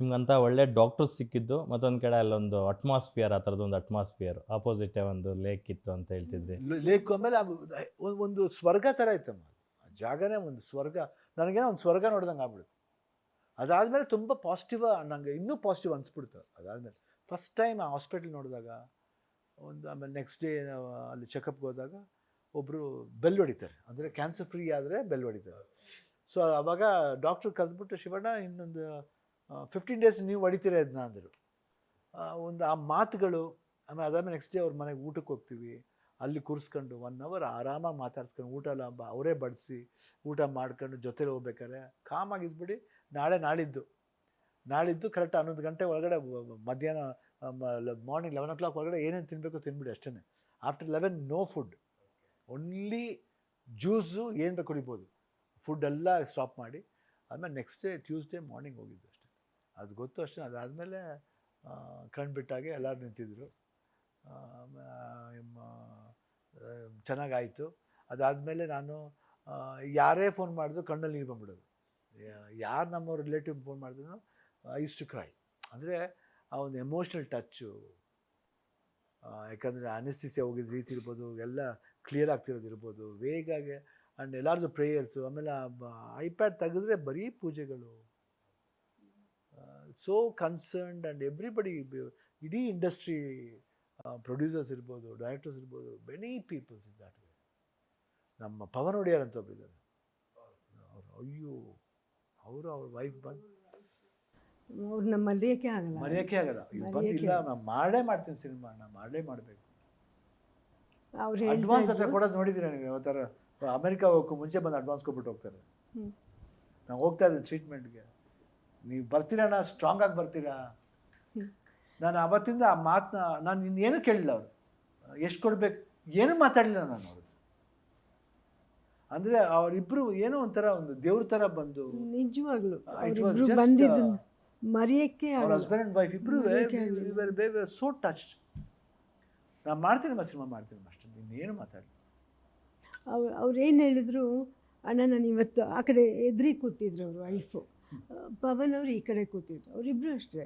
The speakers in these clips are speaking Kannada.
ನಿಮ್ಗಂತ ಒಳ್ಳೆ ಡಾಕ್ಟರ್ಸ್ ಸಿಕ್ಕಿದ್ದು ಮತ್ತೊಂದು ಕಡೆ ಅಲ್ಲೊಂದು ಅಟ್ಮಾಸ್ಫಿಯರ್ ಆ ಥರದ್ದು ಒಂದು ಅಟ್ಮಾಸ್ಫಿಯರ್ ಆಪೋಸಿಟೇ ಒಂದು ಲೇಕ್ ಇತ್ತು ಅಂತ ಹೇಳ್ತಿದ್ರಿ ಲೇಕ್ ಆಮೇಲೆ ಒಂದು ಸ್ವರ್ಗ ಥರ ಇತ್ತಮ್ಮ ಜಾಗನೇ ಒಂದು ಸ್ವರ್ಗ. ನನಗೇನೋ ಒಂದು ಸ್ವರ್ಗ ನೋಡ್ದಂಗೆ ಆಗ್ಬಿಡುತ್ತೆ. ಅದಾದಮೇಲೆ ತುಂಬ ಪಾಸಿಟಿವ್ ನನಗೆ ಇನ್ನೂ ಪಾಸಿಟಿವ್ ಅನಿಸ್ಬಿಡ್ತು. ಅದಾದಮೇಲೆ ಫಸ್ಟ್ ಟೈಮ್ ಆ ಹಾಸ್ಪಿಟ್ಲ್ ನೋಡಿದಾಗ, ಒಂದು ಆಮೇಲೆ ನೆಕ್ಸ್ಟ್ ಡೇ ಅಲ್ಲಿ ಚೆಕಪ್ಗೆ ಹೋದಾಗ ಒಬ್ಬರು ಬೆಲ್ ಹೊಡಿತಾರೆ. ಅಂದರೆ ಕ್ಯಾನ್ಸರ್ ಫ್ರೀ ಆದರೆ ಬೆಲ್ ಹೊಡಿತಾರೆ. ಸೊ ಅವಾಗ ಡಾಕ್ಟ್ರ್ ಕರೆದ್ಬಿಟ್ಟು, ಶಿವಣ್ಣ, ಇನ್ನೊಂದು ಫಿಫ್ಟೀನ್ ಡೇಸ್ ನೀವು ಹೊಡಿತೀರ ಅದನ್ನ ಅಂದರು. ಒಂದು ಆ ಮಾತುಗಳು, ಆಮೇಲೆ ಅದಾದ್ಮೇಲೆ ನೆಕ್ಸ್ಟ್ ಡೇ ಅವ್ರ ಮನೆಗೆ ಊಟಕ್ಕೆ ಹೋಗ್ತೀವಿ. ಅಲ್ಲಿ ಕೂರಿಸ್ಕೊಂಡು ಒನ್ ಅವರ್ ಆರಾಮಾಗಿ ಮಾತಾಡ್ಸ್ಕೊಂಡು ಊಟ ಎಲ್ಲ ಅವರೇ ಬಡಿಸಿ ಊಟ ಮಾಡ್ಕೊಂಡು ಜೊತೆಲಿ ಹೋಗ್ಬೇಕಾರೆ ಕಾಮಾಗಿದ್ಬಿಡಿ ನಾಳೆ ನಾಳಿದ್ದು. ನಾಳಿದ್ದು ಕರೆಕ್ಟ್ ಹನ್ನೊಂದು ಗಂಟೆ ಒಳಗಡೆ ಮಧ್ಯಾಹ್ನ ಮಾರ್ನಿಂಗ್ ಲೆವೆನ್ ಓ ಕ್ಲಾಕ್ ಒಳಗಡೆ ಏನೇನು ತಿನ್ನಬೇಕು ತಿನ್ಬಿಡಿ ಅಷ್ಟೇ after eleven no food only juice ಏನು ಬೇಕು ಕುಡಿಬೋದು. ಫುಡ್ ಎಲ್ಲ ಸ್ಟಾಪ್ ಮಾಡಿ. ಆಮೇಲೆ ನೆಕ್ಸ್ಟ್ ಡೇ ಟ್ಯೂಸ್ಡೇ ಮಾರ್ನಿಂಗ್ ಹೋಗಿದ್ದು. ಅದು ಗೊತ್ತು ಅಷ್ಟೇ ಅದಾದಮೇಲೆ ಕಣ್ಬಿಟ್ಟಾಗೆ ಎಲ್ಲರೂ ಆ, ಚೆನ್ನಾಗಾಯಿತು. ಅದಾದಮೇಲೆ ನಾನು ಯಾರೇ ಫೋನ್ ಮಾಡಿದ್ರು ಕಣ್ಣಲ್ಲಿ ನೀರು ಬಂದ್ಬಿಡೋದು. ಯಾರು ನಮ್ಮ ರಿಲೇಟಿವ್ ಫೋನ್ ಮಾಡಿದ್ರು ಐಸ್ ಟು ಕ್ರೈ. ಅಂದರೆ ಆ ಒಂದು ಎಮೋಷ್ನಲ್ ಟಚ್ಚು ಯಾಕಂದರೆ ಅನಿಸ್ತಿಸಿ ಹೋಗಿದ್ದ ರೀತಿ ಇರ್ಬೋದು ಎಲ್ಲ ಕ್ಲಿಯರ್ ಆಗ್ತಿರೋದು ಇರ್ಬೋದು ವೇಗಾಗೆ ಆ್ಯಂಡ್ ಎಲ್ಲರದು ಪ್ರೇಯರ್ಸು ಆಮೇಲೆ ಐಪ್ಯಾಡ್ ತೆಗೆದ್ರೆ ಬರೀ ಪೂಜೆಗಳು. ಸೋ ಕನ್ಸರ್ನ್ಡ್ ಆ್ಯಂಡ್ ಎವ್ರಿಬಡಿ ಇಡೀ ಇಂಡಸ್ಟ್ರಿ ಪ್ರೊಡ್ಯೂಸರ್ಸ್ ಇರ್ಬೋದು ಡೈರೆಕ್ಟರ್ಸ್ ಇರ್ಬೋದು many peoples in that way ನಮ್ಮ ಪವನ್ ಒಡೆಯರ್ ಅಂತ ಒಬ್ಬಿದ್ದಾರೆ ಅವರು ಅಯ್ಯೋ ಅವರು ಅವ್ರ ವೈಫ್ ಬಂದು ಮರೆಯೋಕೆ ಮರೆಯೋಕ್ಕೆ ಆಗಲ್ಲ. ಮರೆಯೋಕ್ಕೆ ಆಗಲ್ಲ ಇಲ್ಲ ನಾನು ಮಾಡೇ ಮಾಡ್ತೀನಿ ಸಿನಿಮಾ ನಾನು ಮಾಡೇ ಮಾಡಬೇಕು. ಅಡ್ವಾನ್ಸ್ ಹತ್ರ ಕೊಡೋದು ನೋಡಿದ್ದೀರಾ ನೀವು? ಯಾವ ಥರ ಅಮೆರಿಕ ಹೋಗೋಕ್ಕೂ ಮುಂಚೆ ಬಂದು ಅಡ್ವಾನ್ಸ್ ಕೊಟ್ಬಿಟ್ಟು ಹೋಗ್ತಾರೆ. ನಾನು ಹೋಗ್ತಾ ಇದ್ದೀನಿ ಟ್ರೀಟ್ಮೆಂಟ್ಗೆ ನೀವು ಬರ್ತೀರಣ್ಣ ಸ್ಟ್ರಾಂಗ್ ಆಗಿ ಬರ್ತೀರಾ? ನಾನು ಅವತ್ತಿಂದ ಆ ಮಾತನ್ನ ನಾನು ಇನ್ನೇನು ಕೇಳಿಲ್ಲ ಅವರು. ಎಷ್ಟು ಕೊಡ್ಬೇಕು? ಏನು ಮಾತಾಡಲಿಲ್ಲ ನಾನು ಅವರು ಅಂದರೆ ಅವರಿಬ್ಬರು ಏನೋ ಒಂಥರ ಒಂದು ದೇವ್ರ ಥರ ಬಂದು ನಿಜವಾಗ್ಲು. ಬಂದಿದ್ದು ಮರೆಯೋಕ್ಕೆ ಅವ್ರ ಹಸ್ಬೆಂಡ್ ಆ್ಯಂಡ್ ವೈಫ್ ಇಬ್ಬರು ಸೋ ಟಚ್ಡ್ ನಾನು ಮಾಡ್ತೀನಿ ಮಾ ಸಿನಿಮಾ ಮಾಡ್ತೀನಿ ಅಷ್ಟೇ. ಇನ್ನೇನು ಮಾತಾಡಿ ಅವ್ರು ಅವ್ರು ಏನು ಹೇಳಿದ್ರು ಅಣ್ಣ ನಾನು ಇವತ್ತು ಆ ಕಡೆ ಎದುರಿ ಕೂತಿದ್ರು ಅವರು ವೈಫು ಪವನ್ ಅವರು ಈ ಕಡೆ ಕೂತಿದ್ರು. ಅವರಿಬ್ಬರು ಅಷ್ಟೇ.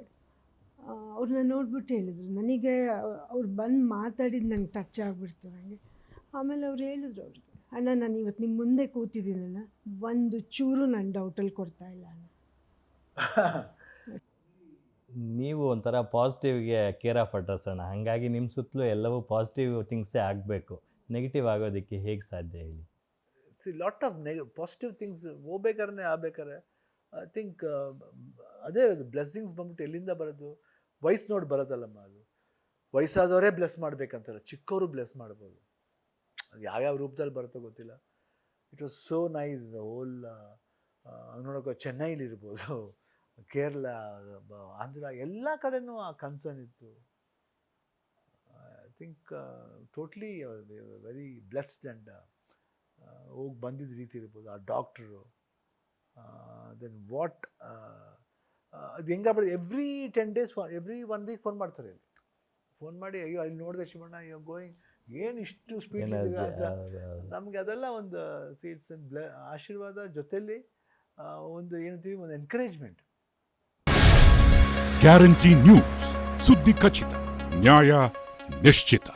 ಅವ್ರನ್ನ ನೋಡ್ಬಿಟ್ಟು ಹೇಳಿದ್ರು. ನನಗೆ ಅವ್ರು ಬಂದು ಮಾತಾಡಿದ್ದು ನಂಗೆ ಟಚ್ ಆಗಿಬಿಡ್ತು ನನಗೆ ಆಮೇಲೆ ಅವ್ರು ಹೇಳಿದ್ರು ಅವ್ರಿಗೆ ಅಣ್ಣ ನಾನು ಇವತ್ತು ನಿಮ್ಮ ಮುಂದೆ ಕೂತಿದ್ದೀನಣ್ಣ ಒಂದು ಚೂರು ನಾನು ಡೌಟಲ್ಲಿ ಕೊಡ್ತಾ ಇಲ್ಲ ಅಣ್ಣ. ನೀವು ಒಂಥರ ಪಾಸಿಟಿವ್ಗೆ ಕೇರ್ ಆಫ್ ಅಡ್ರೆಸ್ ಅಣ್ಣ. ಹಾಗಾಗಿ ನಿಮ್ಮ ಸುತ್ತಲೂ ಎಲ್ಲವೂ ಪಾಸಿಟಿವ್ ಥಿಂಗ್ಸೇ ಆಗಬೇಕು. ನೆಗೆಟಿವ್ ಆಗೋದಕ್ಕೆ ಹೇಗೆ ಸಾಧ್ಯ ಹೇಳಿ? ಸಿ ಲಾಟ್ ಆಫ್ ನೆಗ ಪಾಸಿಟಿವ್ ಥಿಂಗ್ಸ್ ಹೋಗ್ಬೇಕಾದ್ರೆ ಆಗ್ಬೇಕಾದ್ರೆ ಐ ಥಿಂಕ್ ಅದೇ ಅದು ಬ್ಲೆಸ್ಸಿಂಗ್ಸ್ ಬಂದ್ಬಿಟ್ಟು ಎಲ್ಲಿಂದ ಬರೋದು? ವಯಸ್ಸು ನೋಡಿ ಬರೋದಲ್ಲಮ್ಮ ಅದು. ವಯಸ್ಸಾದವರೇ ಬ್ಲೆಸ್ ಮಾಡ್ಬೇಕಂತಲ್ಲ ಚಿಕ್ಕವರು ಬ್ಲೆಸ್ ಮಾಡ್ಬೋದು. ಅದು ಯಾವ್ಯಾವ ರೂಪದಲ್ಲಿ ಬರುತ್ತೋ ಗೊತ್ತಿಲ್ಲ. It was so nice whole ನೋಡೋಕೆ ಚೆನ್ನೈಲಿರ್ಬೋದು ಕೇರಳ ಆಂಧ್ರ, ಎಲ್ಲ ಕಡೆನೂ ಆ ಕನ್ಸರ್ನ್ ಇತ್ತು. I think totally very blessed and ಹೋಗಿ ಬಂದಿದ್ದ ರೀತಿ ಇರ್ಬೋದು. ಆ ಡಾಕ್ಟ್ರು ದೆನ್ ವಾಟ್ ಅದು ಹೆಂಗಾಗ್ಬಿಡುತ್ತೆ every ten days phone every one week phone ಮಾಡ್ತಾರೆ ಅಲ್ಲಿ. ಫೋನ್ ಮಾಡಿ ಅಯ್ಯೋ ಅಲ್ಲಿ ನೋಡಿದೆ ಶಿವಣ್ಣ ಅಯ್ಯೋ ಗೋಯಿಂಗ್ ಏನು ಇಷ್ಟು ಸ್ಪೀಡ್. ನಮಗೆ ಅದೆಲ್ಲ ಒಂದು ಸೀಟ್ಸ್ ಬ್ಲ ಆಶೀರ್ವಾದ ಜೊತೆಯಲ್ಲಿ ಒಂದು ಏನಂತೀವಿ ಒಂದು ಎನ್ಕರೇಜ್ಮೆಂಟ್ ಗ್ಯಾರಂಟಿ ನ್ಯೂಸ್ ಸುದ್ದಿ ಖಚಿತ ನ್ಯಾಯ ನಿಶ್ಚಿತ